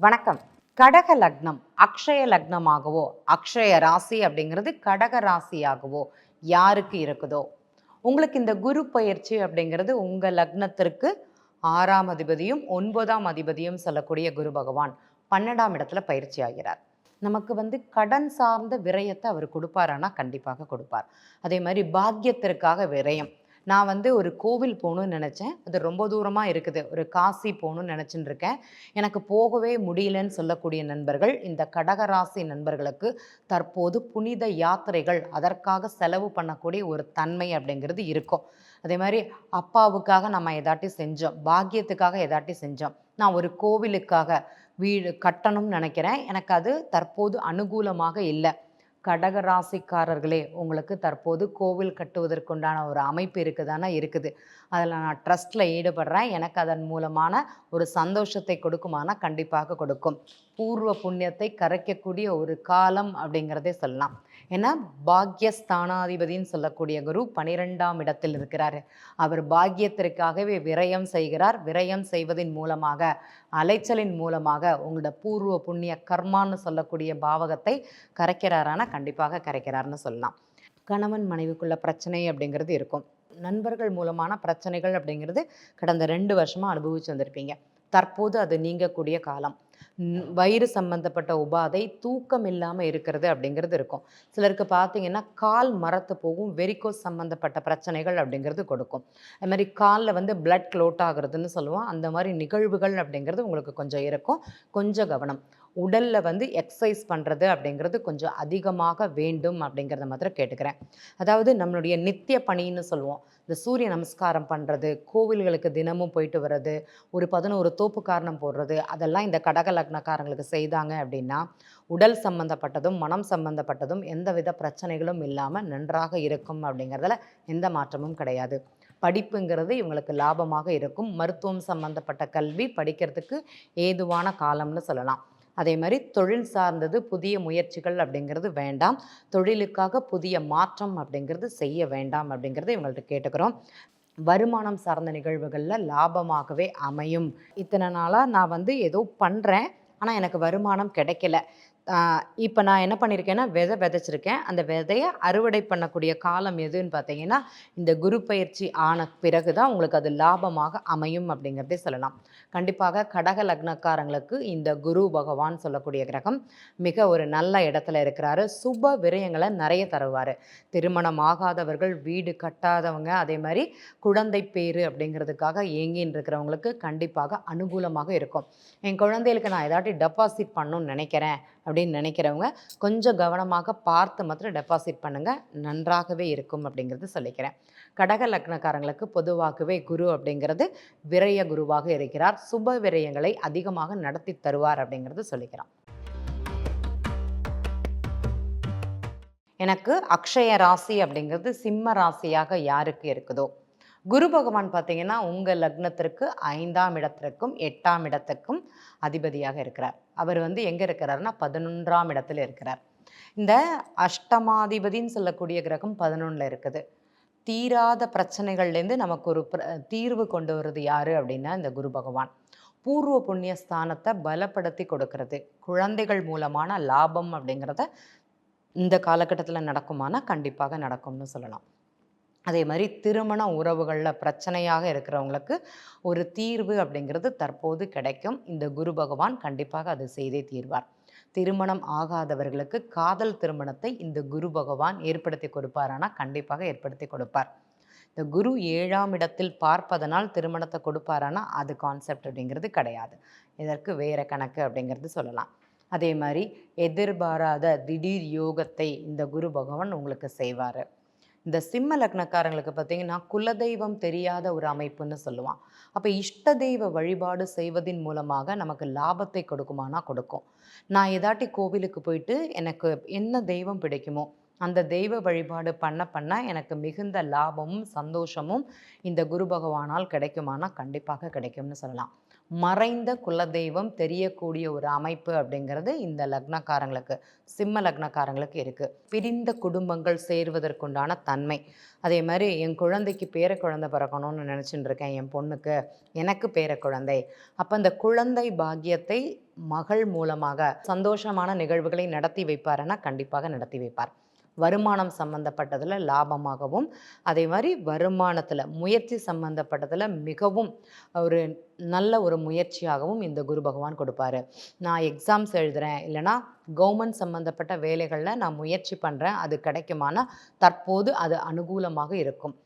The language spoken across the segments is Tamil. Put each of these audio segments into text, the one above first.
வணக்கம். கடக லக்னம் அக்ஷய லக்னமாகவோ அக்ஷய ராசி அப்படிங்கிறது கடக ராசியாகவோ யாருக்கு இருக்குதோ? உங்களுக்கு இந்த குரு பயிற்சி அப்படிங்கிறது உங்கள் லக்னத்திற்கு ஆறாம் அதிபதியும் ஒன்பதாம் அதிபதியும் சொல்லக்கூடிய குரு பகவான் பன்னெண்டாம் இடத்துல பயிற்சி ஆகிறார். நமக்கு வந்து கடன் சார்ந்த விரயத்தை அவர் கொடுப்பாரானா? கண்டிப்பாக கொடுப்பார். அதே மாதிரி பாக்கியத்திற்காக விரயம். நான் வந்து ஒரு கோவில் போகணும்னு நினச்சேன். அது ரொம்ப தூரமாக இருக்குது. ஒரு காசி போகணும்னு நினச்சின்னு இருக்கேன். எனக்கு போகவே முடியலன்னு சொல்லக்கூடிய நண்பர்கள் இந்த கடகராசி நண்பர்களுக்கு தற்போது புனித யாத்திரைகள் அதற்காக செலவு பண்ணக்கூடிய ஒரு தன்மை அப்படிங்கிறது இருக்கும். அதே மாதிரி அப்பாவுக்காக நம்ம எதாட்டி செஞ்சோம். பாக்கியத்துக்காக எதாட்டி செஞ்சோம். நான் ஒரு கோவிலுக்காக வீடு கட்டணும்னு நினைக்கிறேன். எனக்கு அது தற்போது அனுகூலமாக இல்லை. கடக ராசிக்காரர்களே உங்களுக்கு தற்போது கோவில் கட்டுவதற்குண்டான ஒரு அமைப்பு இருக்குதானே இருக்குது. அதில் நான் ட்ரஸ்ட்டில் ஈடுபடுறேன். எனக்கு அதன் மூலமான ஒரு சந்தோஷத்தை கொடுக்குமானா கண்டிப்பாக கொடுக்கும். பூர்வ புண்ணியத்தை கரைக்கக்கூடிய ஒரு காலம் அப்படிங்கிறதே சொல்லலாம். ஏன்னா பாக்யஸ்தானாதிபதின்னு சொல்லக்கூடிய குரு பனிரெண்டாம் இடத்தில் இருக்கிறார். அவர் பாக்கியத்திற்காகவே விரயம் செய்கிறார். விரயம் செய்வதன் மூலமாக அலைச்சலின் மூலமாக உங்களோட பூர்வ புண்ணிய கர்மான்னு சொல்லக்கூடிய பாவகத்தை கரைக்கிறாரானா கண்டிப்பாக கரைக்கிறார்னு சொல்லலாம். கணவன் மனைவிக்குள்ள பிரச்சனை அப்படிங்கிறது இருக்கும். நண்பர்கள் மூலமான பிரச்சனைகள் அப்படிங்கிறது கடந்த ரெண்டு வருஷமாக அனுபவிச்சு வந்திருப்பீங்க. தற்போது அது நீங்கக்கூடிய காலம். வயிறு சம்பந்தப்பட்ட உபாதை தூக்கம் இல்லாமல் இருக்கிறது அப்படிங்கிறது இருக்கும். சிலருக்கு பார்த்தீங்கன்னா கால் மரத்து போகும் வெரிகோஸ் சம்பந்தப்பட்ட பிரச்சனைகள் அப்படிங்கிறது கொடுக்கும். அது மாதிரி காலில் வந்து பிளட் க்ளோட் ஆகுறதுன்னு சொல்லுவோம். அந்த மாதிரி நிகழ்வுகள் அப்படிங்கிறது உங்களுக்கு கொஞ்சம் இருக்கும். கொஞ்சம் கவனம். உடலில் வந்து எக்ஸசைஸ் பண்ணுறது அப்படிங்கிறது கொஞ்சம் அதிகமாக வேண்டும் அப்படிங்கிறத மாத்திரம் கேட்டுக்கிறேன். அதாவது நம்மளுடைய நித்திய பணின்னு சொல்லுவோம். இந்த சூரிய நமஸ்காரம் பண்ணுறது கோவில்களுக்கு தினமும் போயிட்டு வர்றது ஒரு பதினோரு தோப்பு காரணம் போடுறது அதெல்லாம் இந்த கடக லக்னக்காரங்களுக்கு செய்தாங்க அப்படின்னா உடல் சம்பந்தப்பட்டதும் மனம் சம்பந்தப்பட்டதும் எந்தவித பிரச்சனைகளும் இல்லாமல் நன்றாக இருக்கும் அப்படிங்கிறதுல எந்த மாற்றமும் கிடையாது. படிப்புங்கிறது இவங்களுக்கு லாபமாக இருக்கும். மருத்துவம் சம்பந்தப்பட்ட கல்வி படிக்கிறதுக்கு ஏதுவான காலம்னு சொல்லலாம். அதே மாதிரி தொழில் சார்ந்தது புதிய முயற்சிகள் அப்படிங்கிறது வேண்டாம். தொழிலுக்காக புதிய மாற்றம் அப்படிங்கிறது செய்ய வேண்டாம் அப்படிங்கிறது இவங்கள்ட்ட கேட்டுக்கிறோம். வருமானம் சார்ந்த நிகழ்வுகளில் லாபமாகவே அமையும். இத்தனை நாளாக நான் வந்து ஏதோ பண்ணுறேன் ஆனால் எனக்கு வருமானம் கிடைக்கல. இப்போ நான் என்ன பண்ணியிருக்கேன்னா விதை விதைச்சிருக்கேன். அந்த விதையை அறுவடை பண்ணக்கூடிய காலம் எதுன்னு பார்த்தீங்கன்னா இந்த குரு பயிற்சி ஆன பிறகு தான் உங்களுக்கு அது லாபமாக அமையும் அப்படிங்கிறதே சொல்லலாம். கண்டிப்பாக கடக லக்னக்காரங்களுக்கு இந்த குரு பகவான் சொல்லக்கூடிய கிரகம் மிக ஒரு நல்ல இடத்துல இருக்கிறாரு. சுப விரயங்களை நிறைய தருவார். திருமணம் ஆகாதவர்கள் வீடு கட்டாதவங்க அதே மாதிரி குழந்தை பேரு அப்படிங்கிறதுக்காக ஏங்கின்னு இருக்கிறவங்களுக்கு கண்டிப்பாக அனுகூலமாக இருக்கும். என் குழந்தைகளுக்கு நான் ஏதாட்டி டெபாசிட் பண்ணணும்னு நினைக்கிறேன். அப்படின்னு நினைக்கிறவங்க கொஞ்சம் கவனமாக பார்த்து மாத்திரம் டெபாசிட் பண்ணுங்கள் நன்றாகவே இருக்கும் அப்படிங்கிறது சொல்லிக்கிறேன். கடக லக்னக்காரங்களுக்கு பொதுவாகவே குரு அப்படிங்கிறது விரய குருவாக இருக்கிறார். சுப விரயங்களை அதிகமாக நடத்தி தருவார் அப்படிங்கிறது சொல்லிக்கிறோம். எனக்கு அக்ஷய ராசி அப்படிங்கிறது சிம்ம ராசியாக யாருக்கு இருக்குதோ? குரு பகவான் பார்த்தீங்கன்னா உங்கள் லக்னத்திற்கு ஐந்தாம் இடத்திற்கும் எட்டாம் இடத்துக்கும் அதிபதியாக இருக்கிறார். அவர் வந்து எங்கே இருக்கிறாருன்னா பதினொன்றாம் இடத்துல இருக்கிறார். இந்த அஷ்டமாதிபதின்னு சொல்லக்கூடிய கிரகம் பதினொன்றில் இருக்குது. தீராத பிரச்சனைகள்லேருந்து நமக்கு ஒரு பிர- தீர்வு கொண்டு வருது யார் அப்படின்னா இந்த குரு பகவான். பூர்வ புண்ணிய ஸ்தானத்தை பலப்படுத்தி கொடுக்கறது. குழந்தைகள் மூலமான லாபம் அப்படிங்கிறத இந்த காலகட்டத்தில் நடக்குமானா கண்டிப்பாக நடக்கும்னு சொல்லலாம். அதே மாதிரி திருமண உறவுகளில் பிரச்சனையாக இருக்கிறவங்களுக்கு ஒரு தீர்வு அப்படிங்கிறது தற்போது கிடைக்கும். இந்த குரு பகவான் கண்டிப்பாக அது செய்தே தீர்வார். திருமணம் ஆகாதவர்களுக்கு காதல் திருமணத்தை இந்த குரு பகவான் ஏற்படுத்தி கொடுப்பாரானா கண்டிப்பாக ஏற்படுத்தி கொடுப்பார். இந்த குரு ஏழாம் இடத்தில் பார்ப்பதனால் திருமணத்தை கொடுப்பாரானா அது கான்செப்ட் அப்படிங்கிறது கிடையாது. இதற்கு வேற கணக்கு அப்படிங்கிறது சொல்லலாம். அதே மாதிரி எதிர்பாராத திடீர் யோகத்தை இந்த குரு பகவான் உங்களுக்கு செய்வார். இந்த சிம்ம லக்னக்காரங்களுக்கு பார்த்தீங்கன்னா குலதெய்வம் தெரியாத ஒரு அமைப்புன்னு சொல்லுவான். அப்போ இஷ்ட தெய்வ வழிபாடு செய்வதின் மூலமாக நமக்கு லாபத்தை கொடுக்குமானா கொடுக்கும். நான் ஏதாட்டி கோவிலுக்கு போயிட்டு எனக்கு என்ன தெய்வம் பிடிக்குமோ அந்த தெய்வ வழிபாடு பண்ண பண்ண எனக்கு மிகுந்த லாபமும் சந்தோஷமும் இந்த குரு பகவானால் கிடைக்குமானா கண்டிப்பாக கிடைக்கும்னு சொல்லலாம். மறைந்த குலதெய்வம் தெரியக்கூடிய ஒரு அமைப்பு அப்படிங்கிறது இந்த லக்னக்காரங்களுக்கு சிம்ம லக்னக்காரங்களுக்கு இருக்குது பிரிந்த குடும்பங்கள் சேர்வதற்குண்டான தன்மை. அதே மாதிரி என் குழந்தைக்கு பேர குழந்தை பிறக்கணும்னு நினச்சிட்டு இருக்கேன் என் பொண்ணுக்கு. எனக்கு பேர குழந்தை. அப்போ அந்த குழந்தை பாக்கியத்தை மகள் மூலமாக சந்தோஷமான நிகழ்வுகளை நடத்தி வைப்பாருன்னா கண்டிப்பாக நடத்தி வைப்பார். வருமானம் சம்மந்தப்பட்டதில் லாபமாகவும் அதே மாதிரி வருமானத்தில் முயற்சி சம்மந்தப்பட்டதில் மிகவும் ஒரு நல்ல ஒரு முயற்சியாகவும் இந்த குரு பகவான் கொடுப்பாரு. நான் எக்ஸாம்ஸ் எழுதுகிறேன் இல்லைனா கவர்மெண்ட் சம்மந்தப்பட்ட வேலைகளில் நான் முயற்சி பண்ணுறேன் அது கிடைக்குமானா தற்போது அது அனுகூலமாக இருக்கும்.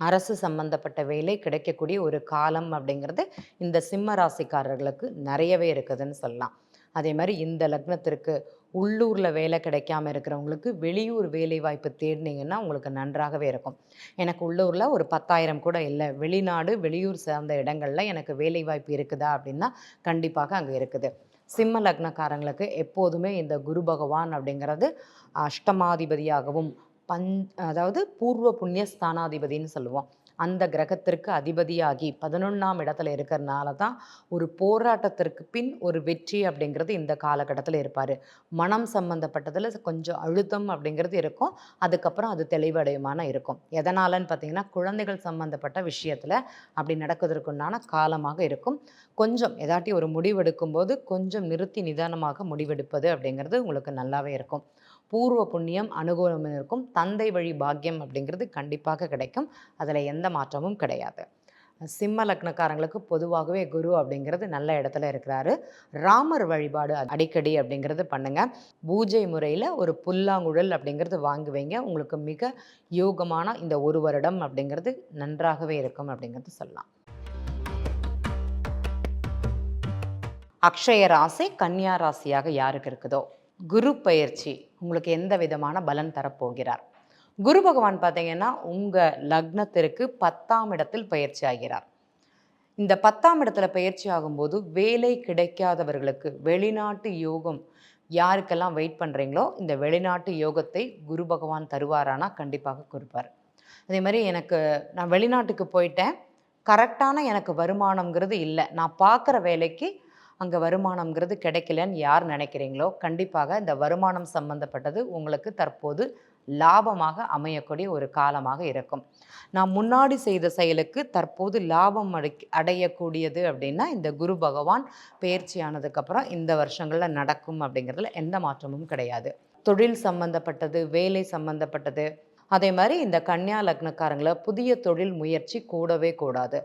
அரசு சம்பந்தப்பட்ட வேலை கிடைக்கக்கூடிய ஒரு காலம் அப்படிங்கிறது இந்த சிம்ம ராசிக்காரர்களுக்கு நிறையவே இருக்குதுன்னு சொல்லலாம். அதே மாதிரி இந்த லக்னத்திற்கு உள்ளூரில் வேலை கிடைக்காம இருக்கிறவங்களுக்கு வெளியூர் வேலை வாய்ப்பு தேடினீங்கன்னா உங்களுக்கு நன்றாகவே இருக்கும். எனக்கு உள்ளூரில் ஒரு பத்தாயிரம் கூட இல்லை. வெளிநாடு வெளியூர் சார்ந்த இடங்களில் எனக்கு வேலை வாய்ப்பு இருக்குதா அப்படின்னா கண்டிப்பாக அங்கே இருக்குது. சிம்ம லக்னக்காரங்களுக்கு எப்போதுமே இந்த குரு பகவான் அப்படிங்கிறது அஷ்டமாதிபதியாகவும் பஞ் அதாவது பூர்வ புண்ணிய ஸ்தானாதிபதின்னு சொல்லுவோம். அந்த கிரகத்திற்கு அதிபதியாகி பதினொன்றாம் இடத்துல இருக்கிறனால தான் ஒரு போராட்டத்திற்கு பின் ஒரு வெற்றி அப்படிங்கிறது இந்த காலகட்டத்தில் இருப்பார். மனம் சம்மந்தப்பட்டதில் கொஞ்சம் அழுத்தம் அப்படிங்கிறது இருக்கும். அதுக்கப்புறம் அது தெளிவடையுமான இருக்கும். எதனாலன்னு பார்த்தீங்கன்னா குழந்தைகள் சம்மந்தப்பட்ட விஷயத்தில் அப்படி நடக்குவதற்குண்டான காலமாக இருக்கும். கொஞ்சம் ஏதாட்டி ஒரு முடிவெடுக்கும் போது கொஞ்சம் நிறுத்தி நிதானமாக முடிவெடுப்பது அப்படிங்கிறது உங்களுக்கு நல்லாவே இருக்கும். பூர்வ புண்ணியம் அனுகூலம் இருக்கும். தந்தை வழி பாக்கியம் அப்படிங்கிறது கண்டிப்பாக கிடைக்கும். அதில் எந்த மாற்றமும் கிடையாது. சிம்ம லக்னக்காரங்களுக்கு பொதுவாகவே குரு அப்படிங்கிறது நல்ல இடத்துல இருக்கிறாரு. ராமர் வழிபாடு அடிக்கடி அப்படிங்கிறது பண்ணுங்க. பூஜை முறையில் ஒரு புல்லாங்குழல் அப்படிங்கிறது வாங்கி வைங்க உங்களுக்கு மிக யோகமான இந்த ஒரு வருடம் அப்படிங்கிறது நன்றாகவே இருக்கும் அப்படிங்கிறது சொல்லலாம். அக்ஷய ராசி கன்னியா ராசியாக யாருக்கு இருக்குதோ? குரு பயிற்சி உங்களுக்கு எந்த விதமான பலன் தரப்போகிறார்? குரு பகவான் பார்த்தீங்கன்னா உங்கள் லக்னத்திற்கு பத்தாம் இடத்தில் பயிற்சி ஆகிறார். இந்த பத்தாம் இடத்துல பயிற்சி ஆகும்போது வேலை கிடைக்காதவர்களுக்கு வெளிநாட்டு யோகம் யாருக்கெல்லாம் வெயிட் பண்ணுறீங்களோ இந்த வெளிநாட்டு யோகத்தை குரு பகவான் தருவாரானா கண்டிப்பாக கொடுப்பார். அதே மாதிரி எனக்கு நான் வெளிநாட்டுக்கு போயிட்டேன். கரெக்டான எனக்கு வருமானங்கிறது இல்லை. நான் பார்க்குற வேலைக்கு அங்கே வருமானம்ங்கிறது கிடைக்கலன்னு யார் நினைக்கிறீங்களோ கண்டிப்பாக இந்த வருமானம் சம்பந்தப்பட்டது உங்களுக்கு தற்போது லாபமாக அமையக்கூடிய ஒரு காலமாக இருக்கும். நான் முன்னாடி செய்த செயலுக்கு தற்போது லாபம் அடை அடையக்கூடியது அப்படின்னா இந்த குரு பகவான் பயிற்சியானதுக்கப்புறம் இந்த வருஷங்களில் நடக்கும் அப்படிங்கிறதுல எந்த மாற்றமும் கிடையாது. தொழில் சம்பந்தப்பட்டது வேலை சம்பந்தப்பட்டது அதே மாதிரி இந்த கன்னியா லக்னக்காரங்களை புதிய தொழில் முயற்சி கூடவே கூடாது.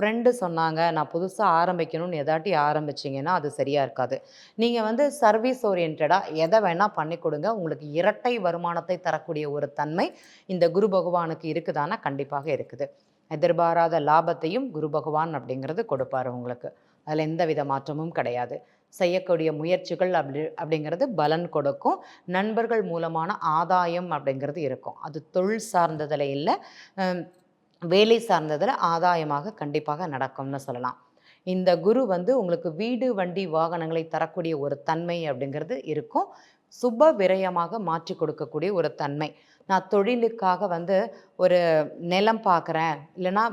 ஃப்ரெண்டு சொன்னாங்க நான் புதுசாக ஆரம்பிக்கணும்னு எதாட்டி ஆரம்பிச்சிங்கன்னா அது சரியாக இருக்காது. நீங்கள் வந்து சர்வீஸ் ஓரியன்டாக எதை வேணால் பண்ணி கொடுங்க. உங்களுக்கு இரட்டை வருமானத்தை தரக்கூடிய ஒரு தன்மை இந்த குரு பகவானுக்கு இருக்குதானா கண்டிப்பாக இருக்குது. எதிர்பாராத லாபத்தையும் குரு பகவான் அப்படிங்கிறது கொடுப்பார் உங்களுக்கு. அதில் எந்த வித மாற்றமும் கிடையாது. செய்யக்கூடிய முயற்சிகள் அப்படி அப்படிங்கிறது பலன் கொடுக்கும். நண்பர்கள் மூலமான ஆதாயம் அப்படிங்கிறது இருக்கும். அது தொழில் சார்ந்ததில் இல்லை. வேலை சார்ந்ததில் ஆதாயமாக கண்டிப்பாக நடக்கும்னு சொல்லலாம். இந்த குரு வந்து உங்களுக்கு வீடு வண்டி வாகனங்களை தரக்கூடிய ஒரு தன்மை அப்படிங்கிறது இருக்கும். சுப விரயமாக மாற்றி கொடுக்கக்கூடிய ஒரு தன்மை. நான் தொழிலுக்காக வந்து ஒரு நிலம் பார்க்குறேன் இல்லைன்னா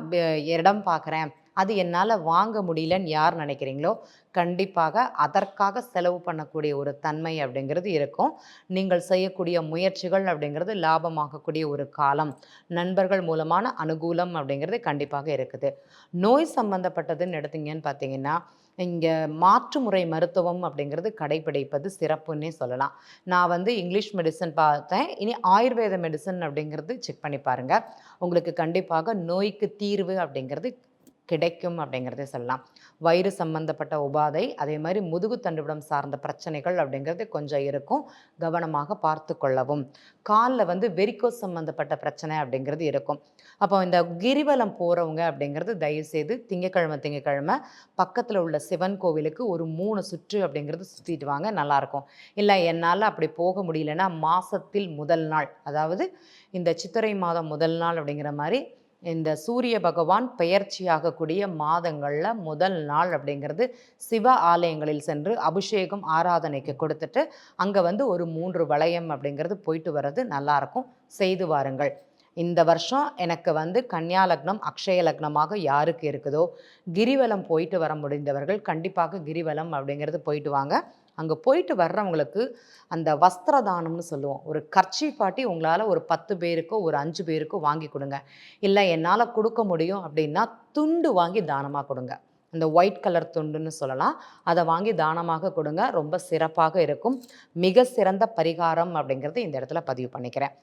இடம் பார்க்குறேன் அது என்னால் வாங்க முடியலன்னு யார் நினைக்கிறீங்களோ கண்டிப்பாக அதற்காக செலவு பண்ணக்கூடிய ஒரு தன்மை அப்படிங்கிறது இருக்கும். நீங்கள் செய்யக்கூடிய முயற்சிகள் அப்படிங்கிறது லாபமாகக்கூடிய ஒரு காலம். நண்பர்கள் மூலமான அனுகூலம் அப்படிங்கிறது கண்டிப்பாக இருக்குது. நோய் சம்மந்தப்பட்டதுன்னு எடுத்தீங்கன்னு பார்த்தீங்கன்னா இங்கே மாற்று முறை மருத்துவம் அப்படிங்கிறது கடைபிடிப்பது சிறப்புன்னே சொல்லலாம். நான் வந்து இங்கிலீஷ் மெடிசன் பார்த்தேன். இனி ஆயுர்வேத மெடிசன் அப்படிங்கிறது செக் பண்ணி பாருங்கள் உங்களுக்கு கண்டிப்பாக நோய்க்கு தீர்வு அப்படிங்கிறது கிடைக்கும் அப்படிங்கிறதே சொல்லலாம். வயிறு சம்பந்தப்பட்ட உபாதை அதே மாதிரி முதுகு தண்டுவிடம் சார்ந்த பிரச்சனைகள் அப்படிங்கிறது கொஞ்சம் இருக்கும். கவனமாக பார்த்து கொள்ளவும். காலில் வந்து வெரிக்கோஸ் சம்மந்தப்பட்ட பிரச்சனை அப்படிங்கிறது இருக்கும். அப்போ இந்த கிரிவலம் போகிறவங்க அப்படிங்கிறது தயவுசெய்து திங்கக்கிழமை திங்கக்கிழமை பக்கத்தில் உள்ள சிவன் கோவிலுக்கு ஒரு மூணு சுற்று அப்படிங்கிறது சுற்றிட்டு வாங்க நல்லாயிருக்கும். இல்லை என்னால் அப்படி போக முடியலன்னா மாதத்தில் முதல் நாள் அதாவது இந்த சித்திரை மாதம் முதல் நாள் அப்படிங்கிற மாதிரி இந்த சூரிய பகவான் பெயர்ச்சியாகக்கூடிய மாதங்களில் முதல் நாள் அப்படிங்கிறது சிவ ஆலயங்களில் சென்று அபிஷேகம் ஆராதனைக்கு கொடுத்துட்டு அங்கே வந்து ஒரு மூன்று வளையம் அப்படிங்கிறது போயிட்டு வர்றது நல்லாயிருக்கும். செய்து வாருங்கள். இந்த வருஷம் எனக்கு வந்து கன்னியா லக்னம் அக்ஷய லக்னமாக யாருக்கு இருக்குதோ கிரிவலம் போயிட்டு வர முடிந்தவர்கள் கண்டிப்பாக கிரிவலம் அப்படிங்கிறது போயிட்டு வாங்க. அங்கே போயிட்டு வர்றவங்களுக்கு அந்த வஸ்திர தானம்னு சொல்லுவோம். ஒரு கர்ச்சி பாட்டி உங்களால் ஒரு பத்து பேருக்கோ ஒரு அஞ்சு பேருக்கோ வாங்கி கொடுங்க. இல்லை என்னால் கொடுக்க முடியும் அப்படின்னா துண்டு வாங்கி தானமாக கொடுங்க. அந்த ஒயிட் கலர் துண்டுன்னு சொல்லலாம். அதை வாங்கி தானமாக கொடுங்க. ரொம்ப சிறப்பாக இருக்கும். மிக சிறந்த பரிகாரம் அப்படிங்கிறது இந்த இடத்துல பதிவு பண்ணிக்கிறேன்.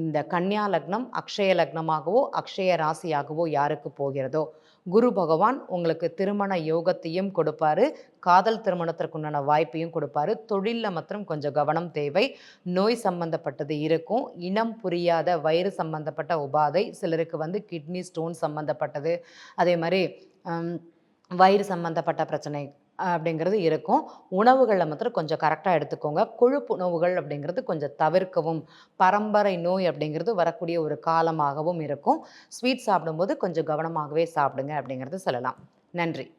இந்த கன்னியா லக்னம் அக்ஷய லக்னமாகவோ அக்ஷய ராசியாகவோ யாருக்கு போகிறதோ? குரு பகவான் உங்களுக்கு திருமண யோகத்தையும் கொடுப்பாரு. காதல் திருமணத்திற்குண்டான வாய்ப்பையும் கொடுப்பாரு. தொழிலில் மாத்திரம் கொஞ்சம் கவனம் தேவை. நோய் சம்பந்தப்பட்டது இருக்கும். இனம் புரியாத வயிறு சம்பந்தப்பட்ட உபாதை. சிலருக்கு வந்து கிட்னி ஸ்டோன் சம்பந்தப்பட்டது. அதே மாதிரி வயிறு சம்பந்தப்பட்ட பிரச்சனை அப்படிங்கிறது இருக்கும். உணவுகளில் மாத்திரம் கொஞ்சம் கரெக்டாக எடுத்துக்கோங்க. கொழுப்பு உணவுகள் அப்படிங்கிறது கொஞ்சம் தவிர்க்கவும் பரம்பரை நோய் அப்படிங்கிறது வரக்கூடிய ஒரு காலமாகவும் இருக்கும். ஸ்வீட் சாப்பிடும்போது கொஞ்சம் கவனமாகவே சாப்பிடுங்க அப்படிங்கிறது சொல்லலாம். நன்றி.